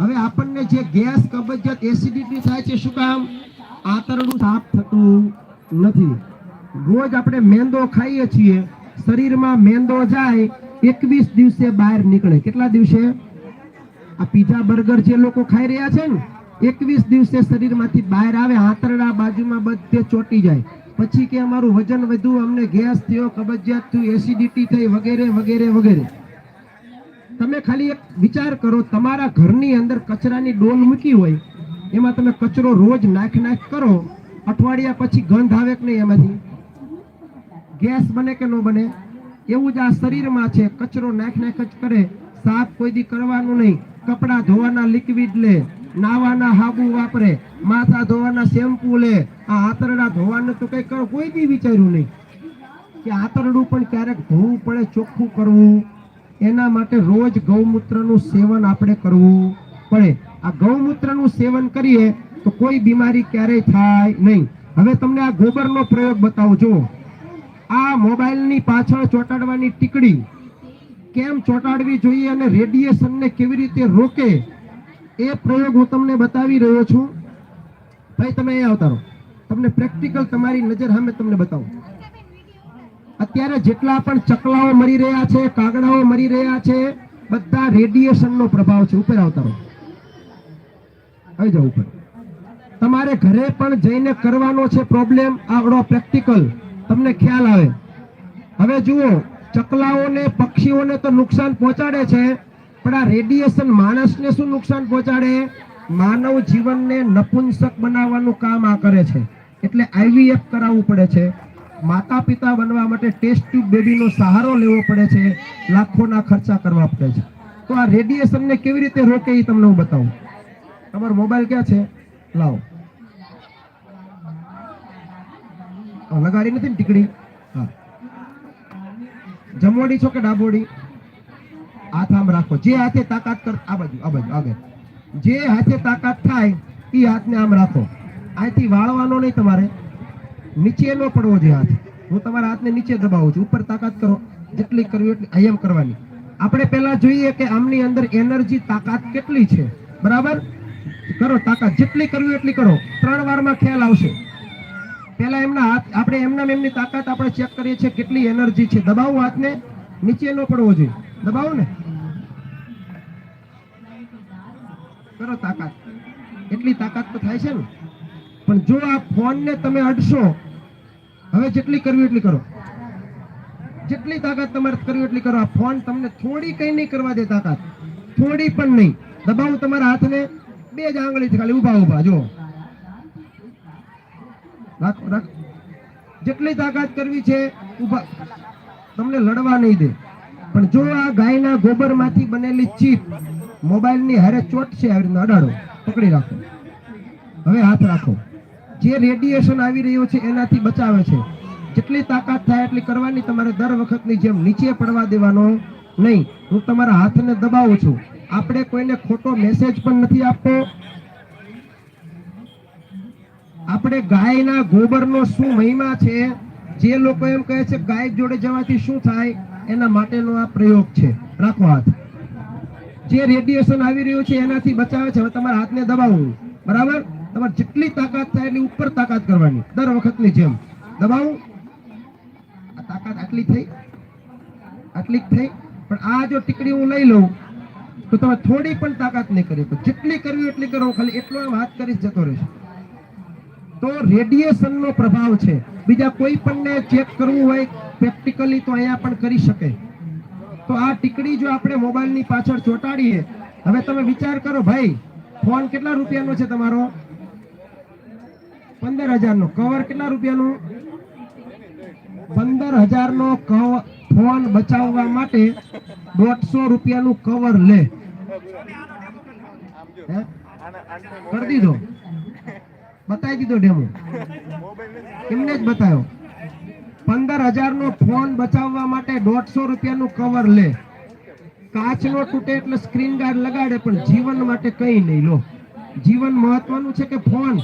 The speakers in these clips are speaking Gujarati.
હવે આપણને જે ગેસ, કબજિયાત એસિડિટી થાય છે, શું કામ? આંતરડું સાફ થતું નથી. રોજ આપણે મેંદો ખાઈએ છીએ, શરીરમાં મેંદો જાય, એકવીસ દિવસે બહાર નીકળે. કેટલા દિવસે? આ પીઝા બર્ગર જે લોકો ખાઈ રહ્યા છે ને, એકવીસ દિવસે શરીરમાંથી બહાર આવે, આંતરડા બાજુમાં બધે ચોટી જાય. પછી કે અમારું વજન વધ્યું, અમને ગેસ થયો, કબજિયાત થયું એસિડિટી થઈ, વગેરે વગેરે વગેરે. તમે ખાલી એક વિચાર કરો, તમારા ઘરની અંદર કચરાની ડોલ મૂકી હોય, એમાં તમે કચરો રોજ નાખ નાખ કરો, અઠવાડિયા પછી ગંધ આવે કે નહીં એમાંથી? ગેસ બને કે ન બને? એવું જ આ શરીરમાં છે, કચરો નાખ નાખ જ કરે, સાફ કોઈ દી કરવાનું નહીં. કપડાં ધોવાના લિક્વિડ લે, નાવાના હાબુ વાપરે, માથા ધોવાના શેમ્પુ લે, આ આતરડા ધોવાનું તો કંઈ કરો, કોઈ બી વિચાર્યું નહીં. કે આતરડું પણ ક્યારેક ધોવું પડે, ચોખ્ખું કરવું એના માટે રોજ ગૌમૂત્રનું સેવન આપણે કરવું પડે. આ ગૌમૂત્રનું સેવન કરીએ તો કોઈ બીમારી ક્યારેય થાય નહીં. હવે તમને આ ગોબરનો પ્રયોગ બતાવું. જો આ મોબાઈલની પાછળ ચોંટાડવાની ટીકડી કેમ ચોંટાડવી જોઈએ અને રેડિયેશનને કેવી રીતે રોકે એ પ્રયોગ હું તમને બતાવી રહ્યો છું. ભાઈ, તમે અહીંયા આવતા તમને પ્રેક્ટિકલ તમારી નજર સામે તમને બતાવું. અત્યારે જેટલા પણ ચકલાઓ મરી રહ્યા છે, કાગડાઓ મરી રહ્યા છે, બધા રેડિયેશનનો પ્રભાવ છે. ઉપર આવતા રહો. આવી જાઓ ઉપર. તમારે ઘરે પણ જઈને કરવાનો છે પ્રોબ્લેમ આવડો પ્રેક્ટિકલ તમને ખ્યાલ આવે. હવે જુઓ, ચકલાઓને, પક્ષીઓને તો નુકસાન પહોંચાડે છે, પણ આ રેડિયેશન માણસને શું નુકસાન પહોંચાડે? માનવ જીવનને નપુંસક બનાવવાનું કામ આ કરે છે. એટલે આઈવીએફ કરાવવું પડે છે. માતા પિતા બનવા માટે ટેસ્ટ ટ્યુબ બેબીનો સહારો લેવો પડે છે, લાખોના ખર્ચા કરવા પડે છે. તો આ રેડિયેશનને કેવી રીતે રોકે એ તમને હું બતાવું. તમારો મોબાઈલ ક્યાં છે? લાવો. લગાડી નથી ને ટીકડી? હા. જમોડી છો કે ડાબોડી? હાથ આમ રાખો. જે હાથે તાકાત કર આ બાજુ આ બાજુ આગળ જે હાથે તાકાત થાય એ હાથને આમ રાખો. અહીંથી વાળવાનો નહીં તમારે. નીચે ન પડવો જોઈએ હાથ. હું તમારા હાથને નીચે દબાવું છું. ઉપર તાકાત કરો. જેટલી કરવી એટલી આયમ કરવાની. આપણે પહેલા જોઈએ કે આમની અંદર એનર્જી, તાકાત કેટલી છે. બરાબર? કરો તાકાત. જેટલી કરવી એટલી કરો. ત્રણ વારમાં ખ્યાલ આવશે. પહેલા એમના હાથ, આપણે એમના એમની તાકાત આપણે ચેક કરીએ છીએ કેટલી એનર્જી છે. દબાવો હાથને. નીચે ન પડવો જોઈએ. દબાવો ને. કરો તાકાત. એટલી તાકાત તો થાય છે ને. પણ જો આ ફોનને તમે અડશો, હવે જેટલી કરવી એટલી કરો. જેટલી તાકાત તમારે કરવી એટલી કરો. આ ફોન તમને થોડી કઈ નહીં કરવા દે તાકાત. થોડી પણ નહીં. દબાવ તમારા હાથને. બે જ આંગળીથી ખાલી. ઊભા ઊભા. જો રાખો, રાખ. જેટલી તાકાત કરવી છે, ઊભા. તમને લડવા નહીં દે. પણ જો આ ગાયના ગોબરમાંથી બનેલી ચીપ મોબાઈલની હારે ચોટ છે આવી રીતના અડાડો. પકડી રાખો. હવે હાથ રાખો. જે રેડિયેશન આવી રહ્યું છે, એનાથી બચાવે છે. જેટલી તાકાત થાય એટલી કરવાની તમારે દર વખતની જેમ નીચે પડવા દેવાનો નહીં. હું તમારા હાથને દબાવું છું. આપણે કોઈને ખોટો મેસેજ પણ નથી આપતો. આપણે ગાયના ગોબરનો શું મહિમા છે? જે લોકો એમ કહે છે, ગાય જોડે જવાથી શું થાય? એના માટેનો આ પ્રયોગ છે. રાખો હાથ. જે રેડિયેશન આવી રહ્યું છે, એનાથી બચાવે છે. હવે તમારા હાથને દબાવવું બરાબર? તમારે જેટલી તાકાત થાય એટલી ઉપર તાકાત કરવાની. દર વખતની જેમ. દબાવું. આ તાકાત આટલી થઈ. આટલી થઈ. પણ આ જો ટીકડી હું લઈ લઉં, તો તમે થોડી પણ તાકાત નહીં કરી જેટલી કરવી એટલી કરો. ખાલી એટલો વાત હાથ કરીશ જતો રહેશે તો રેડિયેશનનો પ્રભાવ છે. બીજા કોઈ પણને ચેક કરવું હોય પ્રેક્ટિકલી તો અહીંયા પણ કરી શકે. તો આ ટીકડી જો આપણે મોબાઈલની પાછળ ચોંટાડીએ, હવે તમે વિચાર કરો, ભાઈ, ફોન કેટલા રૂપિયાનો છે તમારો? પંદર હજારનો કવર કેટલા રૂપિયાનું? પંદર હજારનો કવ- ફોન બચાવવા માટે દોઢસો રૂપિયાનું કવર લે. કરી દીધો? બતાવી દીધો ડેમો એમને જ બતાવ્યો પંદર હજારનો ફોન બચાવવા માટે દોઢસો રૂપિયાનું કવર લે. કાચનો તૂટે એટલે સ્ક્રીન ગાર્ડ લગાડે, પણ જીવન માટે કઈ નહીં લો. જીવન મહત્વનું છે કે ફોન.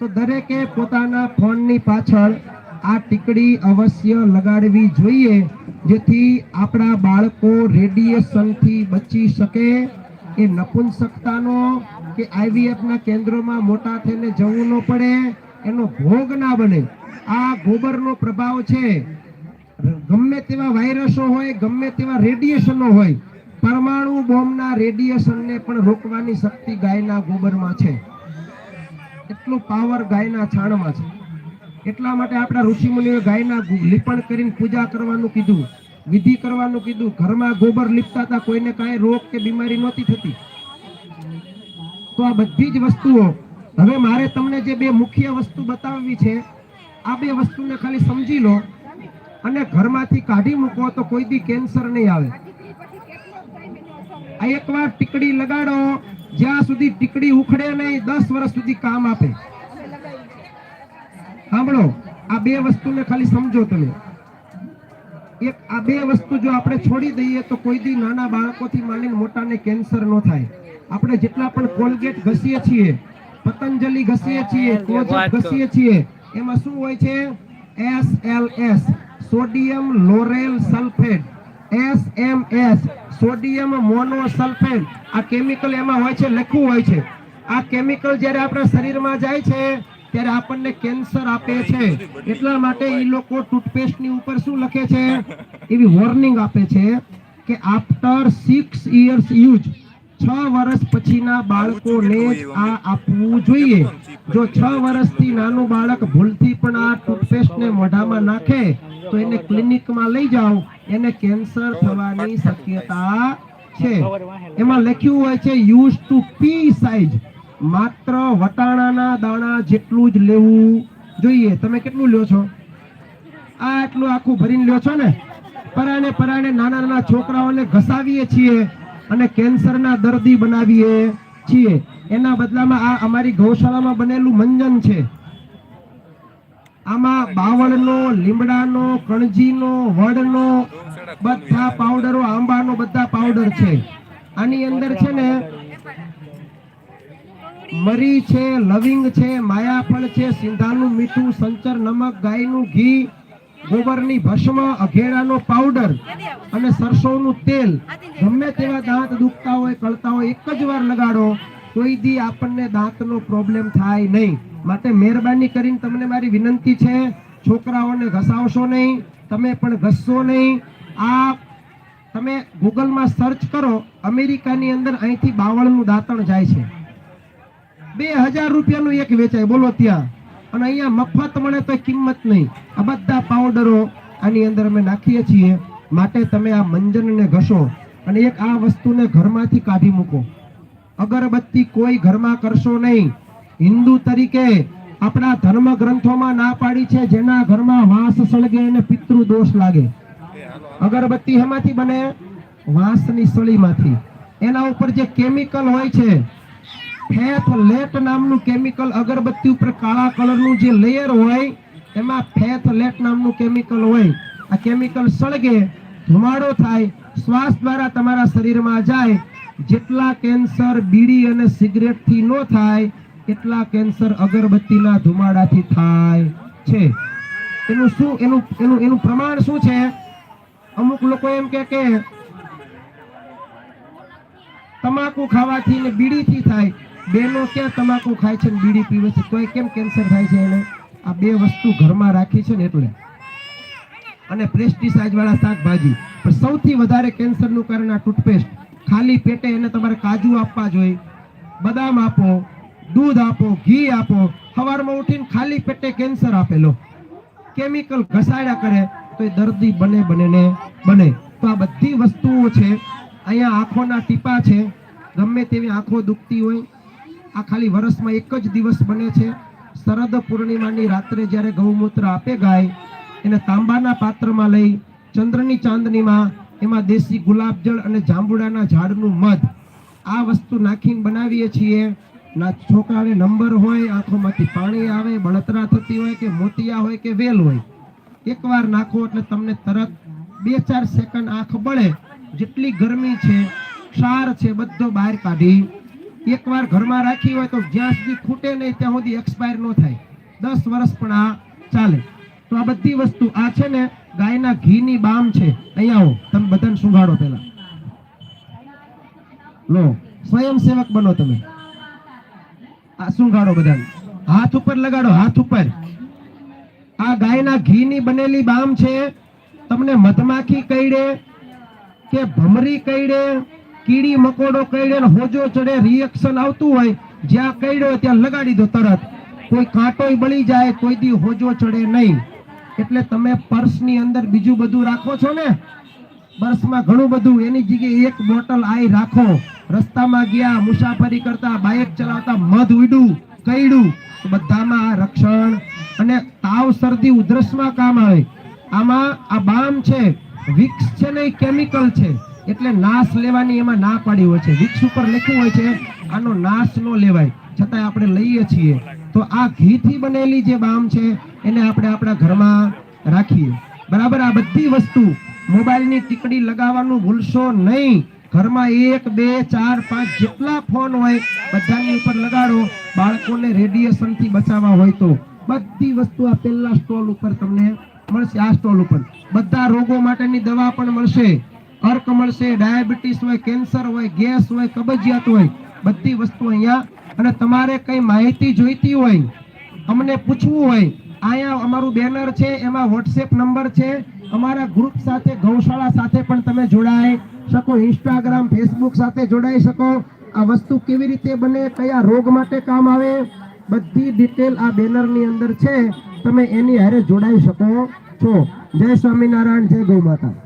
તો દરેકે પોતાના ફોનની પાછળ આ ટીકડી અવશ્ય લગાડવી જોઈએ, જેથી આપણા બાળકો રેડિયેશનથી બચી શકે, એ નપુંસકતાનો કે આઈવીએફના કેન્દ્રોમાં મોટા થઈને જવું ન પડે, એનો ભોગ ના બને. આ ગોબરનો પ્રભાવ છે. ગમે તેવા વાયરસો હોય, ગમે તેવા રેડિયેશનો હોય, પરમાણુ બોમ્બના રેડિયેશનને પણ રોકવાની શક્તિ ગાયના ગોબરમાં છે. એટલું પાવર ગાયના છાણમાં છે. એટલા માટે આપણા ઋષિમુનિઓએ ગાયના લીપણ કરીને પૂજા કરવાનું કીધું, વિધિ કરવાનું કીધું. ઘરમાં ગોબર લીપતા હતા, કોઈને કાંઈ રોગ કે બીમારી નહોતી થતી. તો આ બધી જ વસ્તુઓ, હવે મારે તમને જે બે મુખ્ય વસ્તુ બતાવવી છે, આ બે વસ્તુને ખાલી સમજી લો અને ઘરમાંથી કાઢી મૂકો તો કોઈ દી કેન્સર નહીં આવે. આ એકવાર ટીકડી લગાડો. જ્યાં સુધી ટીકડી ઉખડે નહીં દસ વર્ષ સુધી કામ આપે. સાંભળો આ બે વસ્તુને ખાલી સમજો તમે. એક આ બે વસ્તુ જો આપણે છોડી દઈએ તો કોઈ દી નાના બાળકોથી માંડીને મોટાને કેન્સર ન થાય. આપણે જેટલા પણ કોલગેટ ઘસીએ છીએ પતંજલિ ઘસીએ છીએ ક્લોઝઅપ ઘસીએ છીએ એમાં શું હોય છે? S L S sodium lauryl sulphate S M S sodium monosulphate આ કેમિકલ એમાં હોય છે, લખ્યું હોય છે. આ કેમિકલ જ્યારે આપણા શરીરમાં જાય છે, ત્યારે આપણને કેન્સર આપે છે. એટલા માટે એ લોકો ટૂથપેસ્ટની ઉપર શું લખે છે? એવી વોર્નિંગ આપે છે કે આફ્ટર સિક્સ ઇયર્સ યુઝ છ વર્ષ પછીના બાળકોને આ આપવું જોઈએ. જો છ વર્ષથી નાનું બાળક ભૂલથી પણ આ ટૂથપેસ્ટ ને મોઢામાં નાખે તો એને ક્લિનિકમાં લઈ જાઓ. એને કેન્સર થવાની શક્યતા છે. એમાં લખ્યું હોય છે યુઝ ટુ પી સાઇઝ માત્ર વટાણાના દાણા જેટલું જ લેવું જોઈએ. તમે કેટલું લ્યો છો? આ એટલું આખું ભરીને લ્યો છો ને? પરાણે પરાણે નાના નાના છોકરાઓને ઘસાવીએ છીએ. અને કેન્સરના દર્દી બનાવીએ છીએ. એના બદલામાં આ અમારી ગૌશાળામાં બનેલું મંજન છે. આમાં બાવળનો, લીમડાનો, કણજીનો, વડનો, બધા પાવડરો, આંબાનો બધા પાવડર છે. આની અંદર છે ને, મરી છે, લવિંગ છે, માયાફળ છે, સિંધાનું મીઠું, સંચર, નમક, ગાયનું ઘી ગોબરની ભસ્મ અઘેડાનો પાવડર અને સરસોનું તેલ. ગમે તેવા દાંત દુખતા હોય, કળતા હોય, એક જ વાર લગાડો કોઈ દી આપણને દાંતનો પ્રોબ્લેમ થાય નહીં. માટે મહેરબાની કરીને તમને મારી વિનંતી છે, છોકરાઓને ઘસાવશો નહીં, તમે પણ ઘસશો નહીં. આ તમે ગૂગલમાં સર્ચ કરો, અમેરિકાની અંદર અહીંથી બાવળનું દાંતણ જાય છે. બે હજાર રૂપિયાનું એક વેચાય, બોલો ત્યાં. અને અહીંયા મફત મળે તો કિંમત નહીં. આ બધા પાવડરો આની અંદર અમે નાખીએ છીએ. માટે તમે આ મંજનને ઘસો અને એક આ વસ્તુને ઘરમાંથી કાઢી મૂકો. અગરબત્તી કોઈ ઘરમાં કરશો નહીં. હિન્દુ તરીકે આપણા ધર્મ ગ્રંથોમાં ના પાડી છે જેના ઘરમાં વાંસ સળગે અને પિતૃ દોષ લાગે. અગરબત્તી એમાંથી બને? વાંસની સળીમાંથી. એના ઉપર જે કેમિકલ હોય છે ફેથ લેટ નામનું કેમિકલ અગરબત્તી ઉપર કાળા કલરનું જે લેયર હોય, એમાં ફેથ લેટ નામનું કેમિકલ હોય. આ કેમિકલ સળગે, ધુમાડો થાય, શ્વાસ દ્વારા તમારા શરીરમાં જાય. જેટલા કેન્સર બીડી અને સિગરેટથી ન થાય, એટલા કેન્સર અગરબત્તીના ધુમાડાથી થાય છે. એનું શું, એનું એનું એનું પ્રમાણ શું છે? અમુક લોકો એમ કે કે, તમાકુ ખાવાથી ને બીડીથી થાય. બેનો ક્યાં તમાકુ ખાય છે બીડી પીવે છે? તોય કેમ કેન્સર થાય છે એને? આ બે વસ્તુ ઘરમાં રાખી છે ને એટલે. અને વાળા શાકભાજી. પણ સૌથી વધારે કેન્સરનું કારણ આ ટૂથપેસ્ટ. ખાલી પેટે એને તમારે કાજુ આપવા જોઈએ. બદામ આપો, દૂધ આપો, ઘી આપો. સવારમાં ઉઠીને ખાલી પેટે કેન્સર આપેલો. કેમિકલ ઘસાડ્યા કરે, તો એ દર્દી બને બને ને બને. તો આ બધી વસ્તુઓ છે. અહીંયા આંખોના ટીપા છે. ગમે તેવી આંખો દુખતી હોય આ ખાલી વર્ષમાં એક જ દિવસ બને છે. શરદ પૂર્ણિમાની રાત્રે જ્યારે ગૌમૂત્ર આપે ગાય, એને તાંબાના પાત્રમાં લઈ ચંદ્રની ચાંદનીમાં એમાં દેશી ગુલાબજળ અને જાંબુડાના ઝાડનું મધ આ વસ્તુ નાખીને બનાવીએ છીએ. ના છોકરાને નંબર હોય, આંખોમાંથી પાણી આવે, બળતરા થતી હોય કે મોતિયા હોય કે વેલ હોય. એકવાર નાખો એટલે તમને તરત બે ચાર સેકન્ડ આંખ બળે જેટલી ગરમી છે, ક્ષાર છે, બધો બહાર કાઢી એકવાર ઘરમાં રાખી હોય તો જ્યાં સુધી ખૂટે નહીં, ત્યાં સુધી એક્સપાયર ન થાય. દસ વર્ષ પણ આ ચાલે. તો આ બધી વસ્તુ આ છે ને, ગાયના ઘીની બામ છે. અહીંયા આવો, તમે બધાને સુંઘાડો પહેલા. લો, સ્વયંસેવક બનો તમે. આ સુંઘાડો બધાને. હાથ ઉપર લગાડો, હાથ ઉપર. આ ગાયના ઘીની બનેલી બામ છે. તમને મધમાખી કઈડે કે ભમરી કઈડે કીડી મકોડો કઈડે હોજો ચડે રિએક્શન આવતું હોય, જ્યાં કઈડો હોય ત્યાં લગાડી દો તરત. કોઈ કાંટોય બળી જાય, કોઈ દી હોજો ચડે નહીં. એટલે તમે પર્સની અંદર બીજું બધું રાખો છો ને? પર્સમાં ઘણું બધું, એની જગ્યાએ એક બોટલ આઈ રાખો. રસ્તામાં ગયા, મુસાફરી કરતા, બાઇક ચલાવતા, મધ ઉડ્યું કઈડું બધામાં રક્ષણ અને તાવ, શરદી, ઉધરસમાં કામ આવે. આમાં આ બામ છે, વિક્સ છે ને કેમિકલ છે. એટલે નાશ લેવાની એમાં ના પાડી હોય છે. વૃક્ષ ઉપર લખ્યું હોય છે, આનો નાશ ન લેવાય. છતાંય આપણે લઈએ છીએ. તો આ ઘીથી બનેલી જે બામ છે, એને આપણે આપણા ઘરમાં રાખીએ. બરાબર? આ બધી વસ્તુ મોબાઈલની ટીકડી લગાવવાનું ભૂલશો નહીં. ઘરમાં એક, બે, ચાર, પાંચ જેટલા ફોન હોય, બધાની ઉપર લગાડો. બાળકોને રેડિયેશનથી બચાવવા હોય તો. બધી વસ્તુ આ પહેલા સ્ટોલ ઉપર તમને મળશે. આ સ્ટોલ ઉપર. બધા રોગો માટેની દવા પણ મળશે. અર્ક છે ડાયાબિટીસ હોય, કેન્સર હોય, ગેસ હોય, કબજિયાત હોય, બધી વસ્તુ અહીંયા. અને તમારે કઈ માહિતી જોઈતી હોય, અમને પૂછવું હોય, અહીંયા અમારું બેનર છે, એમાં વોટ્સએપ નંબર છે. અમારા ગ્રુપ સાથે, ગૌશાળા સાથે પણ તમે જોડાઈ શકો. ઇન્સ્ટાગ્રામ ફેસબુક સાથે જોડાઈ શકો. આ વસ્તુ કેવી રીતે બને, કયા રોગ માટે કામ આવે, બધી ડિટેલ આ બેનરની અંદર છે. તમે એની હારે જોડાઈ શકો છો. જય સ્વામિનારાયણ, જય ગૌ માતા.